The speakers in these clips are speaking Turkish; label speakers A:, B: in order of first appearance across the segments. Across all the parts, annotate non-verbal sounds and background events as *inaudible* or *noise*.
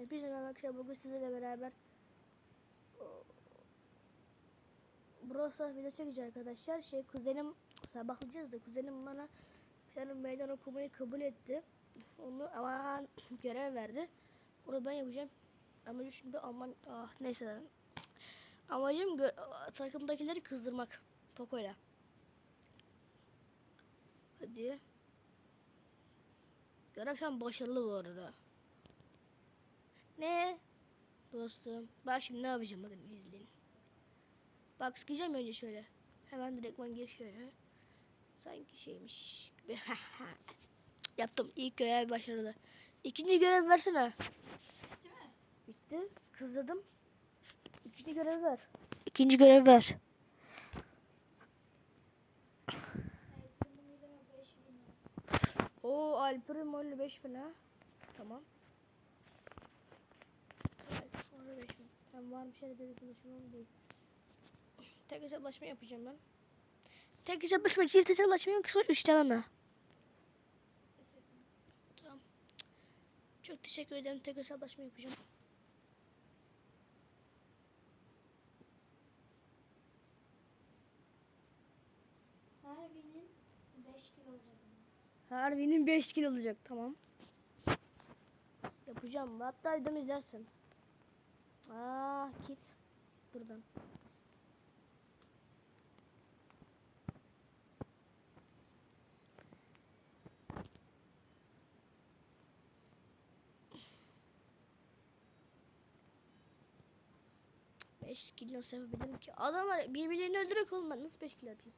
A: Hepinize arkadaşlar. Bugün sizlerle beraber Stars video çekeceğiz arkadaşlar. Şey kuzenim sabahlayacağız da kuzenim bana bir tane meydan okumayı kabul etti. Onu ama *clears throat* görev verdi. Onu ben yapacağım. Amacım şimdi Alman ah neyse. Amacım takımdakileri kızdırmak. Poco'yla. Hadi. Görev şu an başarılı bu arada. Ne? Dostum. Bak şimdi ne yapacağım bakın izleyin. Bak sıkacağım önce şöyle. Hemen direktman gir şöyle. Sanki şeymiş gibi. *laughs* Yaptım. İlk görev başarılı. İkinci görev versene.
B: Bitti mi?
A: Bitti. Kızdırdım. İkinci görev ver. İkinci görev ver. O Alper'in molle 5 fena. Tamam. Evet, molle 5 bin. Ben var bir şey dedi konuşmam değil. Tek hesaplaşma yapacağım ben. Tek hesaplaşma, çift hesaplaşma yoksa üçlememe. Tamam. Çok teşekkür ederim. Tek hesaplaşma yapacağım.
B: Harbi'nin 5 kilo olacak.
A: Harbi'nin 5 kilo olacak. Tamam. Yapacağım. Hatta videomu izlersin. Aa, kit. Buradan. Beş kilo nasıl yapabilirim ki? Adamlar birbirlerini öldürerek olmaz. Nasıl 5 kilo yapayım?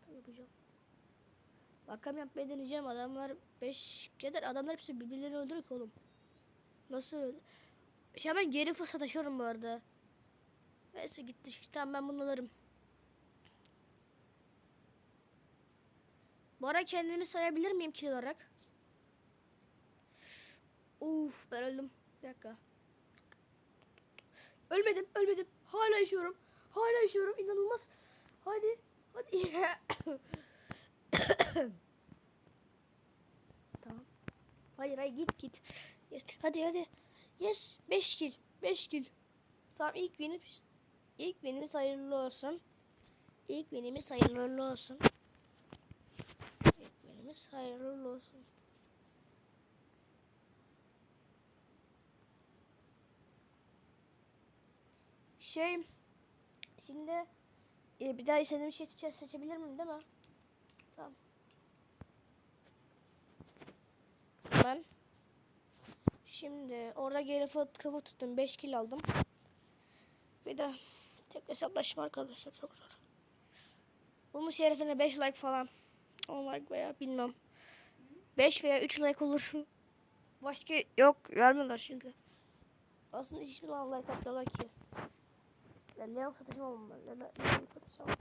A: Tamam yapacağım. Bakalım yapmaya deneyeceğim. Adamlar 5 kadar adamlar hepsi birbirlerini öldürük oğlum. Nasıl öldü? Ya ben geri fırsat açıyorum bu arada. Neyse gitti. Tamam ben bunu alırım. Bu ara kendimi sayabilir miyim kilo olarak? Uf ben öldüm. Bir dakika. Ölmedim, ölmedim. Hala yaşıyorum. Hala yaşıyorum. İnanılmaz. Hadi. Hadi. *coughs* tamam. Hayır hayır git git. Yes. Hadi hadi. Yes. 5 kill. 5 kill. Tamam ilk benim ilk benimiz hayırlı olsun. İlk benimiz hayırlı olsun. İlk benimiz hayırlı olsun. Şey şimdi e, bir daha istediğim şey seçe- seçebilir miyim değil mi? Tamam. Ben şimdi orada geri kafa tuttum. 5 kill aldım. Bir de tek hesaplaşma arkadaşlar çok zor. Bunun şerefine 5 like falan. 10 like veya bilmem. 5 veya 3 like olur. *laughs* Başka yok vermiyorlar çünkü. Aslında hiçbir zaman like atmıyorlar ki. Ben Leon satacağım ama ben. Leon Leon satacağım.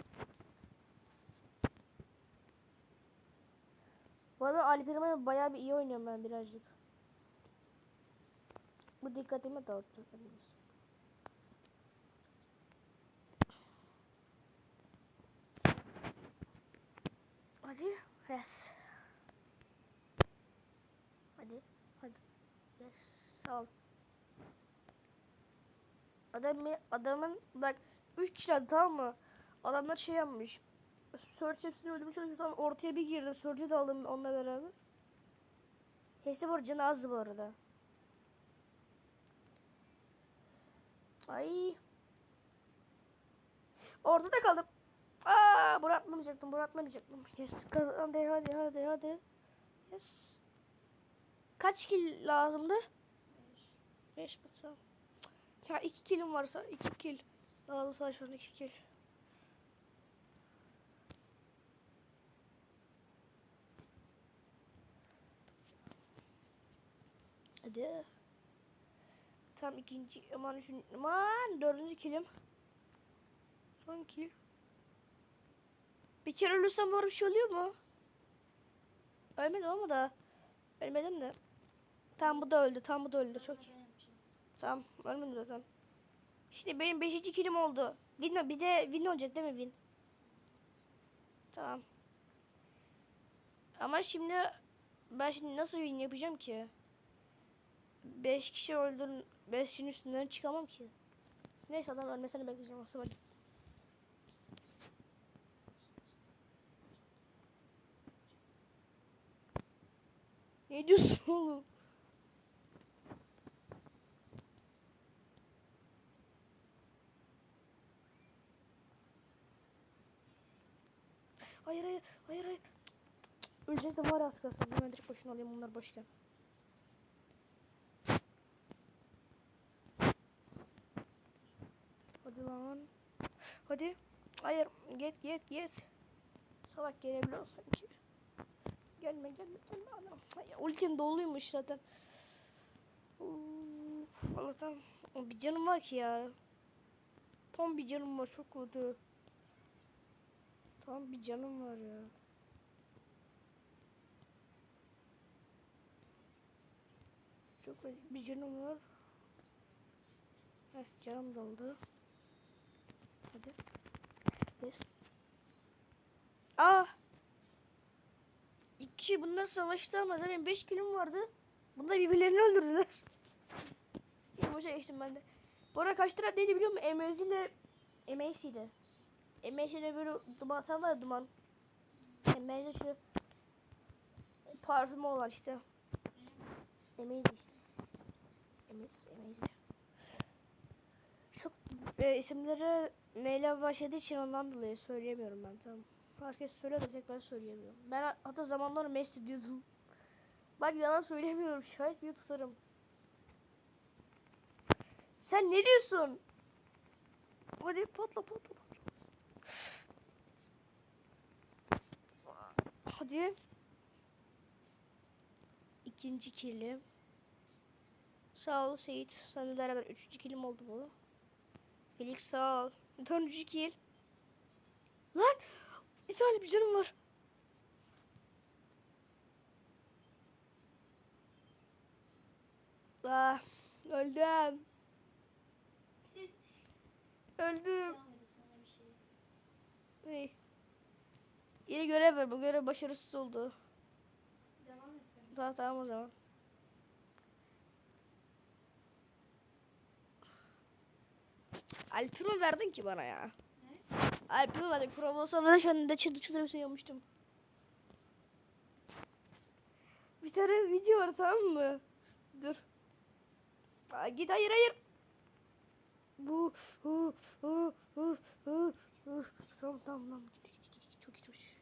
A: Bu arada Alper'ime bayağı bir iyi oynuyorum ben birazcık. Bu dikkatimi dağıttı. Hadi. Yes. Hadi. Hadi. Yes. Sağ ol. Adam, adamın bak 3 kişiler tamam mı? Adamlar şey yapmış. Search hepsini öldürmüş çalışıyor. Ortaya bir girdim. Search'ü de aldım onunla beraber. Hepsi bu arada azdı bu arada. Ay. Ortada kaldım. Aa, buraya atlamayacaktım. Buraya atlamayacaktım. Yes. Hadi hadi hadi hadi. Yes. Kaç kill lazımdı? 5 mi? Ya 2 killim varsa 2 kill. Lazım savaş var 2 kill. Hadi. Tam ikinci aman üçüncü aman dördüncü kilim. Son kill. Bir kere ölürsem var bir şey oluyor mu? Ölmedim ama da. Ölmedim de. Tam bu da öldü. Tam bu da öldü. Çok iyi. Tamam. Ölmedim zaten. İşte benim beşinci kilim oldu. Win, bir de win olacak değil mi win? Tamam. Ama şimdi ben şimdi nasıl win yapacağım ki? 5 kişi öldürün 5'in üstünden çıkamam ki. Neyse adam ölmesini bekleyeceğim. Aslında. Ne diyorsun oğlum? Hayır hayır hayır hayır. Ölecektim var az kalsın. Hemen direkt boşuna alayım bunlar boşken. Lan. Hadi. Hayır. Git git git. Salak gelebiliyor sanki. Gelme gelme gelme adam. Ay, ultin doluymuş zaten. Uf, Allah'tan. Bir canım var ki ya. Tam bir canım var çok kötü. Tam bir canım var ya. Çok bir canım var. Heh canım doldu. Hadi. Yes. Aa! İki bunlar savaştı ama zaten 5 kilim vardı. Bunlar birbirlerini öldürdüler. *laughs* İyi boşa geçtim ben de. Arada kaç lira neydi biliyor musun? Emezi ile. Emesi'de böyle duman atan var duman. Emezi şu parfümü olan işte. Emezi işte. Emez, Emezi. Çok e, isimleri ile başladığı için ondan dolayı söyleyemiyorum ben tamam. Herkes söylüyor da tekrar söyleyemiyorum. Ben hatta zamanlar Messi diyordum. Bak yalan söylemiyorum. Şahit bir tutarım. Sen ne diyorsun? Hadi patla patla patla. Hadi. İkinci kilim. Sağ ol Seyit. Seninle beraber üçüncü kilim oldu bu. Felix sağ ol. Dördüncü kill. Lan! Bir tane bir canım var. Ah, öldüm. Öldüm.
B: Bir şey.
A: Hey. Yeni görev ver. Bu görev başarısız oldu.
B: Devam et sen.
A: Tamam tamam o zaman. Alp'i mi verdin ki bana ya? Mi verdin? Kurov olsa şu anda çıtır bir şey yapmıştım. Bir tane video var tamam mı? Dur. Aa, git hayır hayır. Bu. Hu, hu, hu, hu, hu. Tamam tamam tamam. Git git git. git. Çok iyi çok iyi.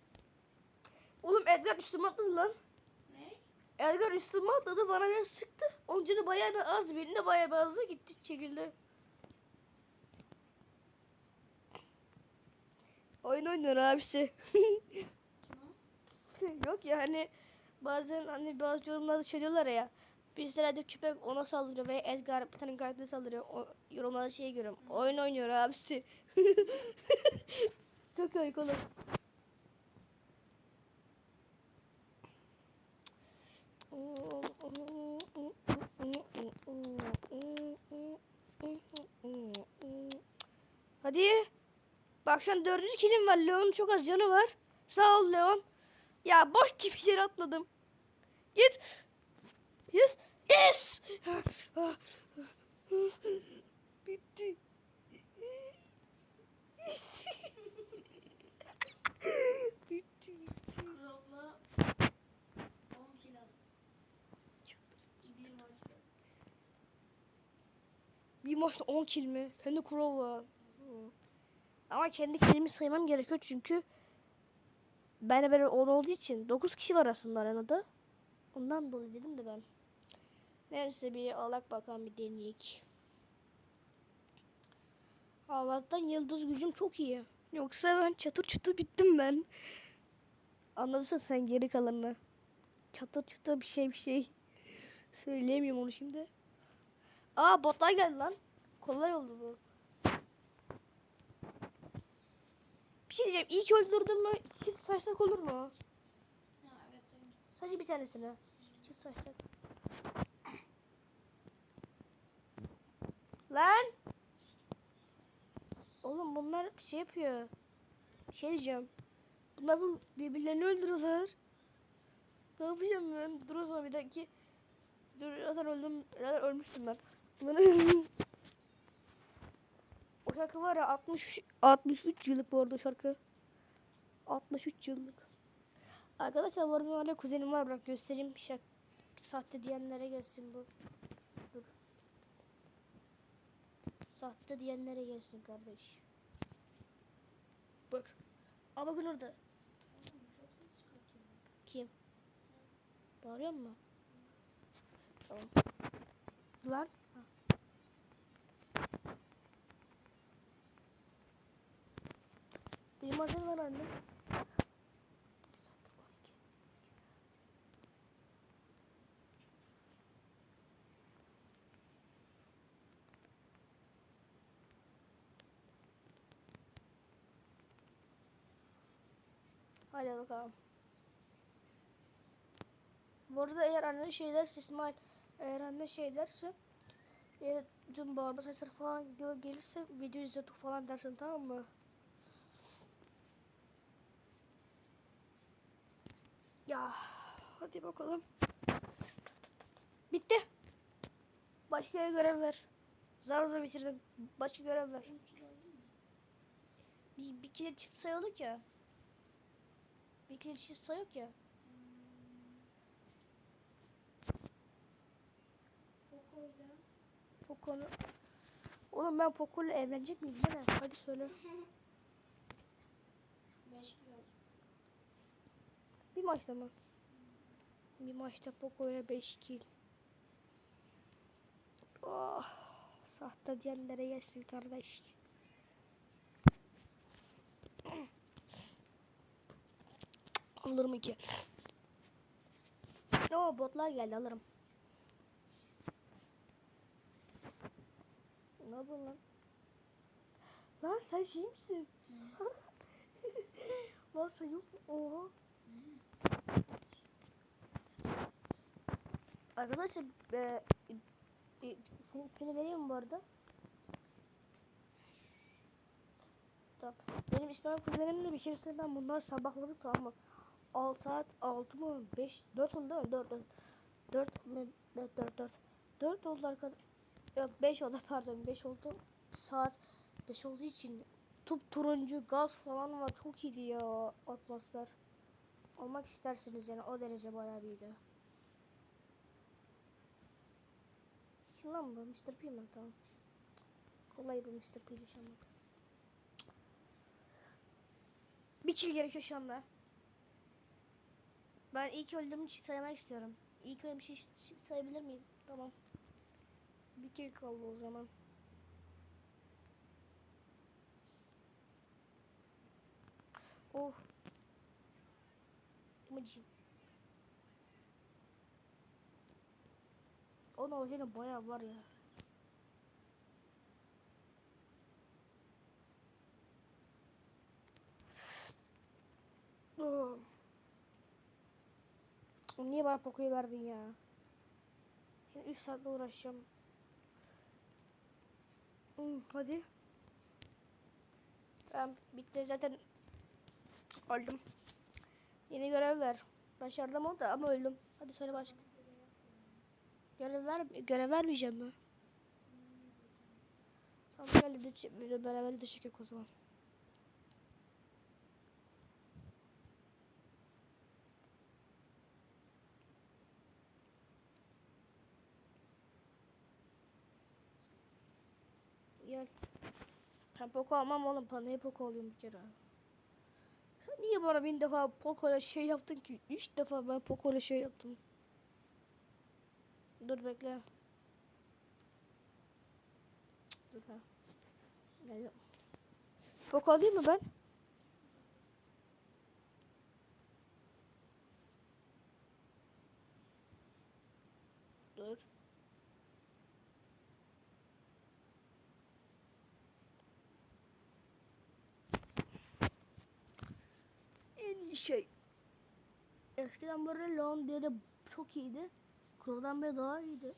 A: Oğlum Edgar üstüme atladı lan.
B: Ne?
A: Edgar üstüme atladı bana bir sıktı. Onun canı bayağı bir azdı. Benim de bayağı bir azdı. Gitti çekildi. Oyun oynuyor abisi. *laughs*
B: O?
A: Yok ya hani bazen hani bazı yorumlarda şey diyorlar ya. Bir sırada köpek ona saldırıyor ve Edgar bir tane karakter saldırıyor. O, yorumlarda şey görüyorum. Oyun oynuyor abisi. *laughs* Çok komik olur. Hadi. Bak şu an dördüncü kilim var. Leon çok az canı var. Sağ ol Leon. Ya boş gibi yere atladım. Git. Yes. Yes. Bitti. Bitti.
B: Krop'la 10 kilo. Bir maçta.
A: Bir maçta 10 kill mi? Kendi Crow'la. Ama kendi kilimi saymam gerekiyor çünkü ben böyle 10 olduğu için 9 kişi var aslında arenada. Ondan dolayı dedim de ben. Neyse bir alak bakalım bir deneyek. Allah'tan yıldız gücüm çok iyi. Yoksa ben çatır çutur bittim ben. Anladın sen geri kalanını. Çatır çutur bir şey bir şey. Söyleyemiyorum onu şimdi. Aa botlar geldi lan. Kolay oldu bu. Bir şey diyeceğim. İlk öldürdün mü çift saçsak olur mu?
B: Ha evet.
A: Sadece bir tanesini. Çift saçsak. Lan! Oğlum bunlar şey yapıyor. Bir şey diyeceğim. Bunlar birbirlerini öldürüyorlar. Ne yapacağım ben? Dur o zaman bir dakika. Dur zaten öldüm. Zaten ölmüştüm ben. o şarkı var ya 60 63 yıllık bu arada şarkı. 63 yıllık. Arkadaşlar bu arada hala kuzenim var bırak göstereyim. Şak sahte diyenlere gelsin bu. Dur. Sahte diyenlere gelsin kardeş. Bak. Aa bakın orada. Kim?
B: Sen.
A: Bağırıyor mu? Tamam. Lan. Adım var anne. Hadi bakalım. Bu arada eğer anne şey derse İsmail eğer anne şey derse ya dün bağırma sesleri falan gelirse video izliyorduk falan dersin tamam mı? Ya hadi bakalım. Bitti. Başka görev ver. Zar zor bitirdim. Başka görev ver.
B: 10 kilo aldın mı?
A: Bir, bir kere çift sayıyorduk ya. Bir kere çift sayıyorduk ya.
B: Poco'yla.
A: Oğlum ben Poco'yla evlenecek miyim mi? Hadi söyle.
B: 5 kilo aldım.
A: Bir maçta mı? Bir maçta Poco'yla 5 kill. Oh, sahte diyenlere gelsin kardeş. Alırım iki. Oo botlar geldi alırım. Ne yapıyorsun lan? Lan sen şey misin? *laughs* lan sen yok mu? Oha. Arkadaşlar e, e, senin ismini vereyim bu arada? Tamam. Benim ismim kuzenimle bir keresinde ben bunlar sabahladık tamam mı? 6 saat 6 mı 5 4 oldu değil mi? 4 4 4 4 4 4 4 oldu arkadaşlar. Yok 5 oldu pardon 5 oldu. Saat 5 olduğu için tup turuncu gaz falan var çok iyiydi ya atmosfer. Olmak istersiniz yani o derece bayağı iyiydi. Kim lan bu? Mr. P mi? Tamam. Kolay bu Mr. P yaşamak. Bir kill gerekiyor şu anda. Ben ilk öldüğüm için saymak istiyorum. İlk ölmüş için sayabilir miyim? Tamam. Bir kill kaldı o zaman. Of. Imagine. Onun orijinali bayağı var ya. Niye bana Poco'yu verdin ya? Şimdi 3 saatte uğraşacağım. Hmm, hadi. Tamam bitti zaten öldüm. Yeni görev ver. Başardım o da ama öldüm. Hadi söyle başka. Görev ver görev vermeyeceğim mi? Tamam çek- video beraber video çekek o zaman. Gel. Ben Poco almam oğlum. Panayı Poco alıyorum bir kere. Niye bana bin defa Poco'la şey yaptın ki? Üç defa ben Poco'la şey yaptım. Dur bekle. Dur ha. Gel. Poco alayım mı ben? Dur. En iyi şey. Eskiden böyle Leon diye de çok iyiydi. Crow'dan beri daha iyiydi.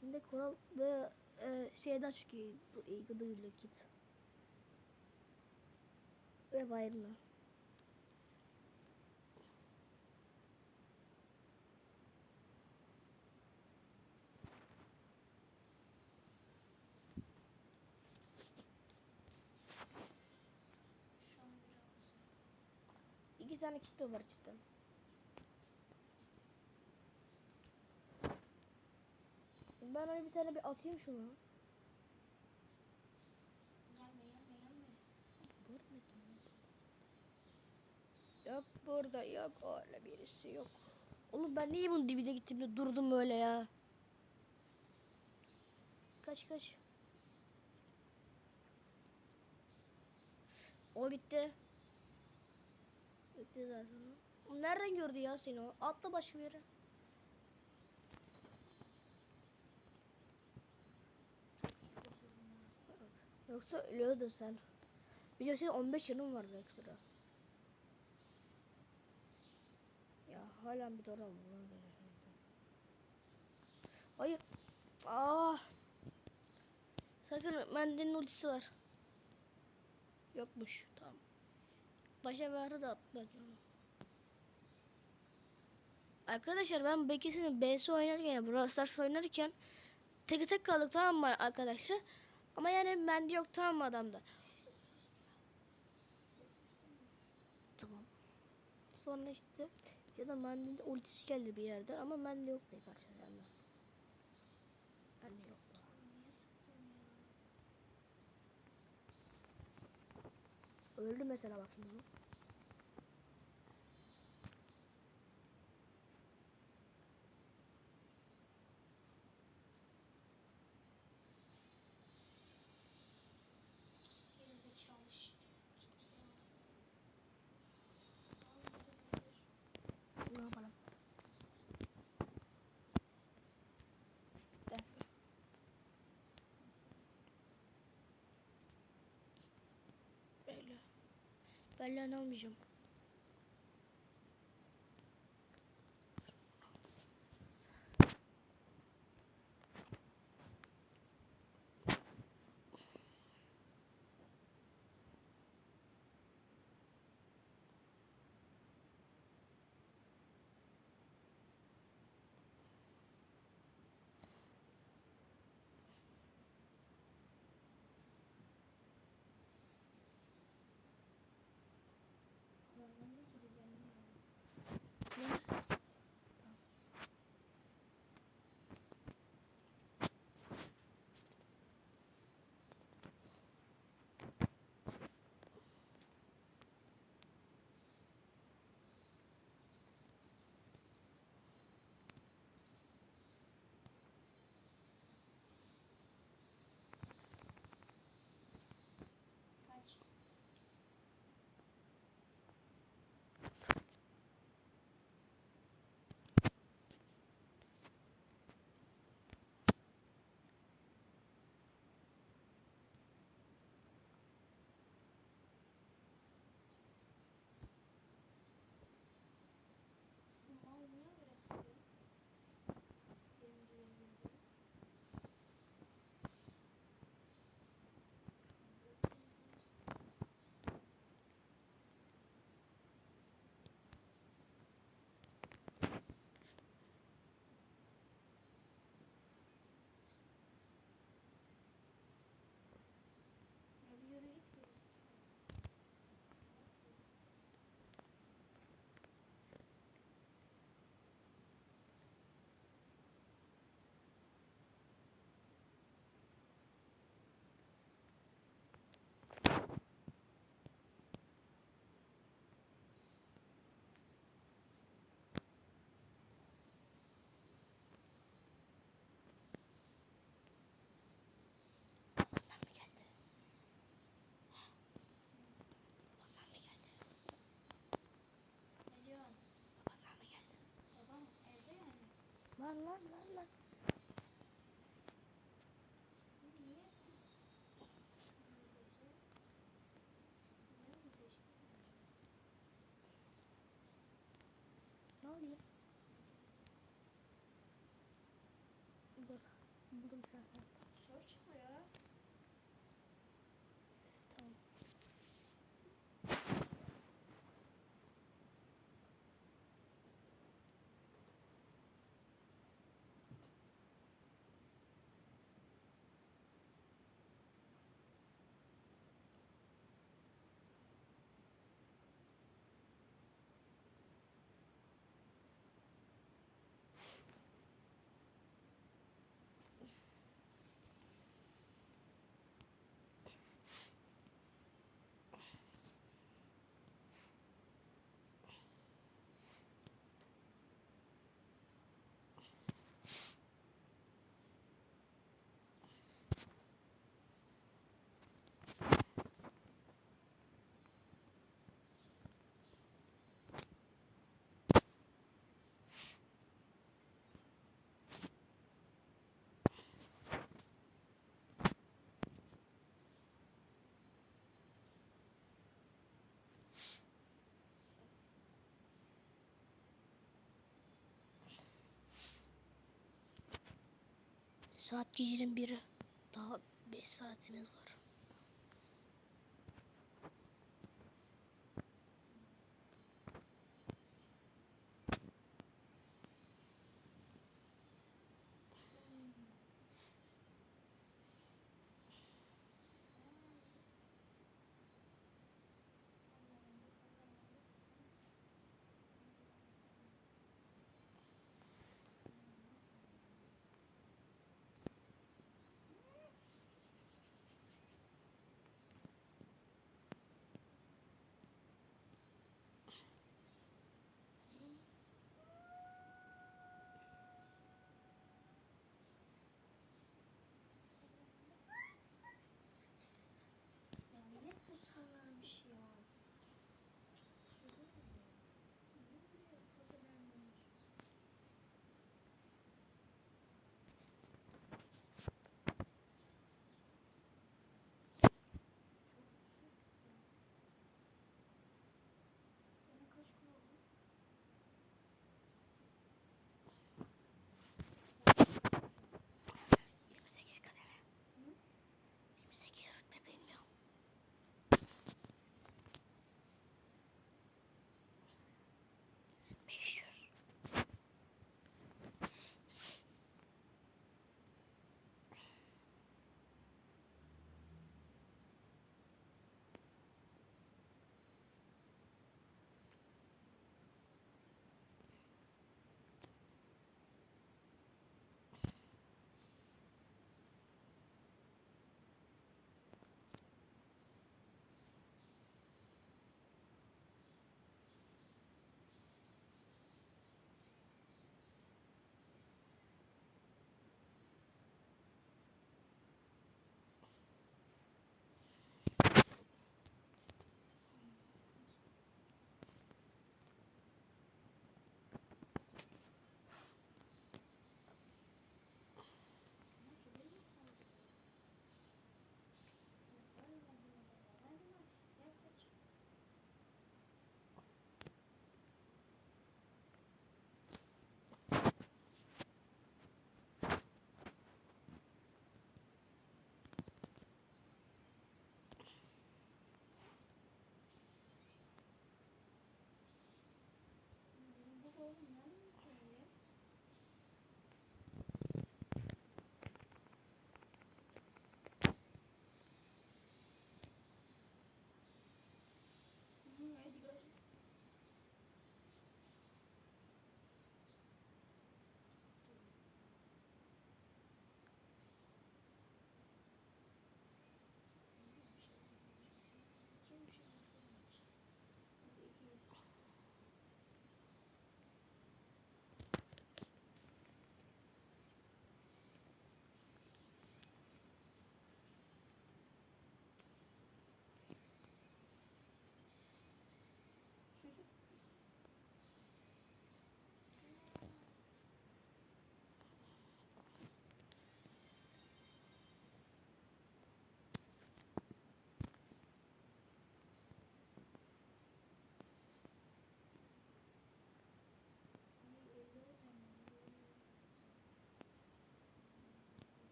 A: Şimdi Crow ve e, şey daha çok iyi. Bu iyi kit. Ve Byron'ı. Tane kit de var cidden. Ben öyle bir tane bir atayım şunu.
B: Gelme gelme gelme.
A: Yok burada yok öyle birisi yok. Oğlum ben niye bunun dibine gittim de durdum böyle ya. Kaç kaç. O gitti. Gitti zaten. o. Nereden gördü ya seni o? Atla başka bir yere. Yoksa ölüyordun sen. De senin 15 yanın vardı ekstra. Ya hala bir doram var. Hayır. Aa. Sakın mendilin ultisi var. Yokmuş. Tamam. Başa verdi de atmadı. Arkadaşlar ben Bekir'in BS oynarken Brawl Stars oynarken tek tek kaldık tamam mı arkadaşlar? Ama yani bende yok tamam mı adamda? Tamam. Sonra işte ya da Mendy'nin ultisi geldi bir yerde ama Mendy yok diye karşılarında. Mendy yok.
B: Niye sıktın ya?
A: Öldü mesela bak şimdi.
B: Gerizekalı şey. Gitti ya.
A: Ne yapalım? Gel. Böyle. Ben lan almayacağım. Lan lan lan lan.
B: Niye biz Niye Saat gecenin biri. Daha 5 saatimiz var.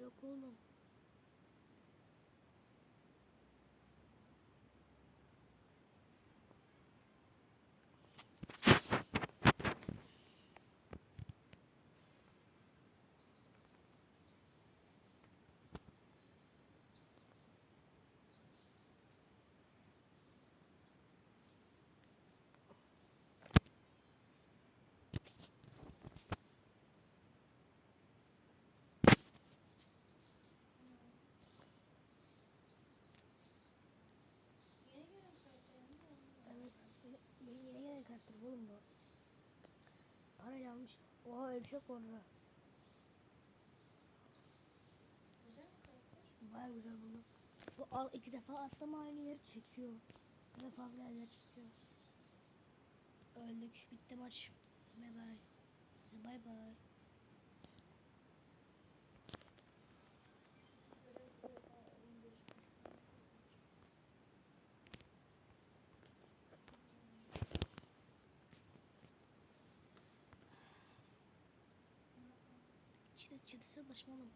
B: Yok oğlum.
A: Yeni, yeni, gelen karakter oğlum bu. Parayla almış. Oha öyle bir şey yok orada.
B: Güzel mi karakter?
A: Baya güzel bunu. Bu al iki defa atlama aynı yeri çekiyor. Bir defa bir yer çekiyor. Öldük. Bitti maç. Bye bye. Bye bye. Çıtı çıtısı başmalım.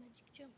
A: Ben çıkacağım.